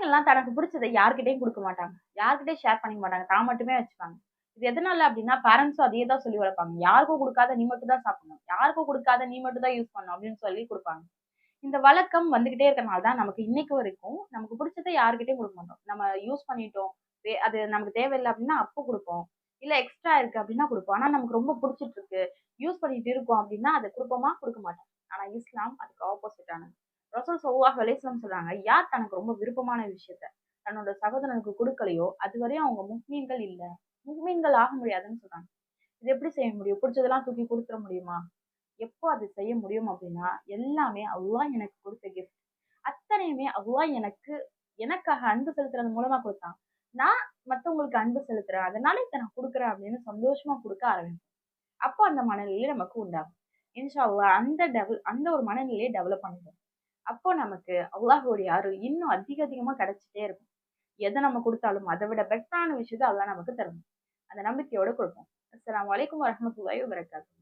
குழந்தைங்கள்லாம் தனக்கு பிடிச்சதை யார்கிட்டயும் கொடுக்க மாட்டாங்க. யார்கிட்டயும் ஷேர் பண்ணிக்க மாட்டாங்க. தான் மட்டுமே வச்சுப்பாங்க. இது எதனால அப்படின்னா பேரண்ட்ஸும் அதே தான் சொல்லி வளர்ப்பாங்க. யாருக்கும் கொடுக்காத நீ மட்டும் தான் சாப்பிடணும். யாருக்கும் கொடுக்காத நீ மட்டும் தான் யூஸ் பண்ணணும் அப்படின்னு சொல்லி கொடுப்பாங்க. இந்த வழக்கம் வந்துகிட்டே இருக்கனால தான் நமக்கு இன்னைக்கு வரைக்கும் நமக்கு பிடிச்சதை யார்கிட்டயும் கொடுக்க மாட்டோம். நம்ம யூஸ் பண்ணிட்டோம். அது நமக்கு தேவையில்லை அப்படின்னா அப்போ கொடுப்போம். இல்லை எக்ஸ்ட்ரா இருக்கு அப்படின்னா கொடுப்போம். ஆனா நமக்கு ரொம்ப பிடிச்சிட்டு இருக்கு. யூஸ் பண்ணிட்டு இருக்கோம் அப்படின்னா அதை கொடுப்போமா? கொடுக்க மாட்டோம். ஆனால் இஸ்லாம் அதுக்கு ஆப்போசிட்டானது ரசூல் சல்லாஹ் அலைஹிஸ்ஸலாம் சொல்றாங்க. யார் தனக்கு ரொம்ப விருப்பமான விஷயத்த? தன்னோட சகோதரனுக்கு கொடுக்கலையோ அதுவரையும் அவங்க முஸ்மீன்கள் இல்ல. முஸ்மீன்கள் ஆக முடியாதுன்னு சொல்றாங்க. இது எப்படி செய்ய முடியும்? பிடிச்சதெல்லாம் தூக்கி கொடுத்துட முடியுமா? எப்போ அது செய்ய முடியும் அப்படின்னா எல்லாமே அவ்வளோ எனக்கு கொடுத்த கிஃப்ட் அத்தனையுமே அவ்வளோ எனக்கு எனக்காக அன்பு செலுத்துறது மூலமா கொடுத்தான். நான் மற்றவங்களுக்கு அன்பு செலுத்துறேன். அதனால இதை நான் கொடுக்குறேன் அப்படின்னு சந்தோஷமா கொடுக்க ஆரம்பிப்போம் அப்போ அந்த மனநிலையே நமக்கு உண்டாகும். இன்ஷா அல்லாஹ் அந்த டெவல் அந்த ஒரு மனநிலையை டெவலப் பண்ணிடும். அப்போ நமக்கு அல்லாஹோடைய அருள் இன்னும் அதிக அதிகமா கிடைச்சிட்டே இருக்கும். எதை நம்ம கொடுத்தாலும் அதை விட பெட்டரான விஷயத்தை அல்லாஹ் நமக்கு தரும் அந்த நம்பிக்கையோட கொடுப்போம். அஸ்லாம் வலைக்கம் வரஹ்மத்துல்லாஹி வபரகாத்துஹு.